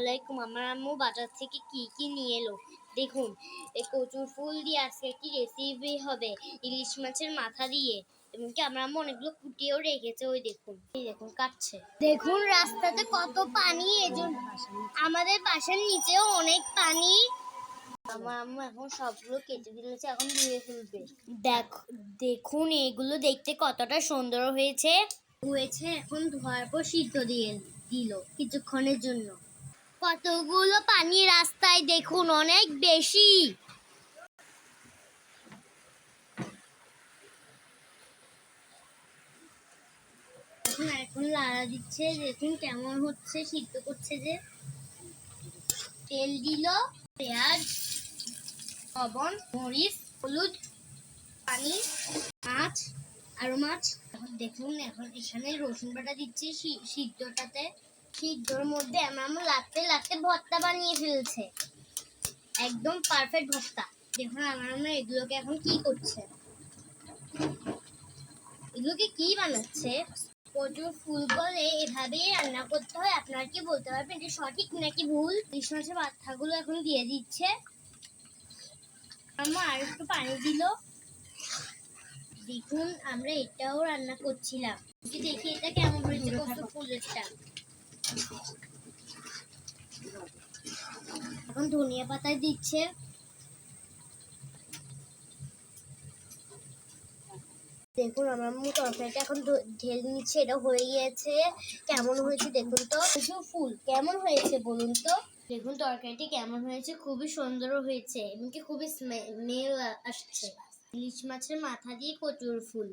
আলাইকুম, আমার আম্মু বাজার থেকে কি কি নিয়ে এলো? দেখুন এই কচুর ফুল দিয়ে আজকে একটি রেসিপি হবে, ইলিশ মাছের মাথা দিয়ে। এবং কি আমার আম্মু অনেকগুলো কুটিয়েও রেখেছে, ওই দেখুন। এই দেখুন, কাটছে। দেখুন, রাস্তাতে কত পানি এজন্য আমাদের বাসার নিচেও অনেক পানি। আমার আম্মু এখন সবগুলো কেটে দিয়েছে, এখন ধুয়ে ফেলবে। দেখ, দেখুন, এগুলো দেখতে কতটা সুন্দর হয়েছে। হয়েছে, এখন ধোয়ার পর সিদ্ধ দিয়ে দিল, কিছুক্ষণের জন্য। কতগুলো পানি রাস্তায় দেখুন, অনেক বেশি। এখন লাড়া দিচ্ছে, দেখুন কেমন হচ্ছে, সিদ্ধ করছে যে। তেল দিল, পেঁয়াজ, লবণ, মরিচ, হলুদ, পানি, মাছ, আরও মাছ। দেখুন, এখন এখানে রসুন বাটা দিচ্ছে সিদ্ধটাতে। সিদ্ধর মধ্যে আমার লাটতে লাটতে ভর্তা বানিয়ে ফেলছে। একদম পারফেক্ট ভর্তা। দেখুন আমার আম্মু এগুলোকে এখন কি করছে? এগুলোকে কি বানাচ্ছে? প্রচুর ফুল বলে এভাবেই রান্না করতে হয়। আপনার কি বলতে পারবেন এটা সঠিক নাকি ভুল? ইলিশ মাছের এখন দিয়ে দিচ্ছে। আম্মা আর একটু পানি দিল। দেখুন আমরা এটাও রান্না করছিলাম। দেখি এটা কেমন হয়েছে? কচুর ফুলেরটা এখন ধনিয়া পাতা দিচ্ছে। দেখুন, আমার তরকারিটা এখন ঢেলে নিচ্ছে, এটা হয়ে গিয়েছে। কেমন হয়েছে দেখুন তো? কিছু ফুল। কেমন হয়েছে বলুন তো? দেখুন, তরকারিটি কেমন হয়েছে, খুবই সুন্দর হয়েছে। এমনকি খুবই স্মেল আসছে। ইলিশ মাছের মাথা দিয়ে কচুর ফুল।